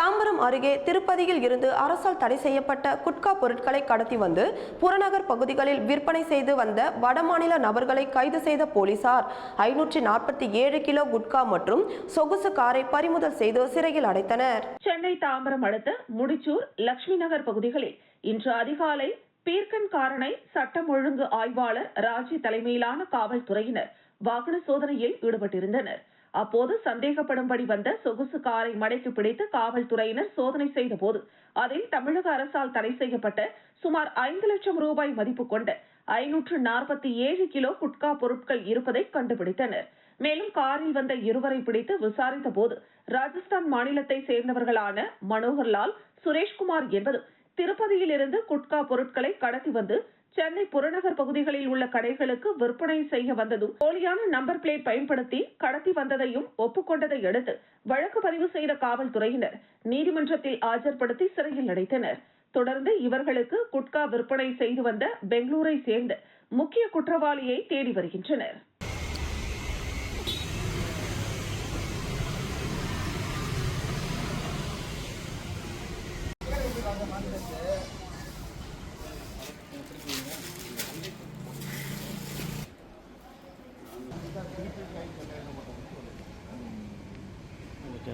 தாம்பரம் அருகே திருப்பதியில் இருந்து அரசால் தடை செய்யப்பட்ட குட்கா பொருட்களை கடத்தி வந்து புறநகர் பகுதிகளில் விற்பனை செய்து வந்த வடமாநில நபர்களை கைது செய்த போலீசார். ஐநூற்றி நாற்பத்தி ஏழு கிலோ குட்கா மற்றும் சொகுசு காரை பறிமுதல் செய்து சிறையில் அடைத்தனர். சென்னை தாம்பரம் அடுத்த முடிச்சூர் லட்சுமி நகர் பகுதிகளில் இன்று அதிகாலை பீர்க்கன்காரனை சட்டம் ஒழுங்கு ஆய்வாளர் ராஜி தலைமையிலான காவல்துறையினர் வாகன சோதனையில் ஈடுபட்டிருந்தனர். அப்போது சந்தேகப்படும்படி வந்த சொகுசு காரை மடக்கி பிடித்து காவல்துறையினர் சோதனை செய்த போது அதில் தமிழக அரசால் தடை செய்யப்பட்ட சுமார் ஐந்து லட்சம் ரூபாய் மதிப்பு கொண்ட ஐநூற்று நாற்பத்தி ஏழு கிலோ குட்கா பொருட்கள் இருப்பதை கண்டுபிடித்தனர். மேலும் காரில் வந்த இருவரை பிடித்து விசாரித்த போது ராஜஸ்தான் மாநிலத்தை சேர்ந்தவர்களான மனோகர்லால் சுரேஷ்குமார் என்பது திருப்பதியில் இருந்து குட்கா பொருட்களை கடத்தி வந்து சென்னை புறநகர் பகுதிகளில் உள்ள கடைகளுக்கு விற்பனை செய்ய வந்ததும் போலியான நம்பர் பிளேட் பயன்படுத்தி கடத்தி வந்ததையும் ஒப்புக்கொண்டதை அடுத்து வழக்கு பதிவு செய்த காவல்துறையினர் நீதிமன்றத்தில் ஆஜர்படுத்தி சிறையில் அடைத்தனர். தொடர்ந்து இவர்களுக்கு குட்கா விற்பனை செய்து வந்த பெங்களூரை சேர்ந்த முக்கிய குற்றவாளியை தேடி வருகின்றனர். ஓகே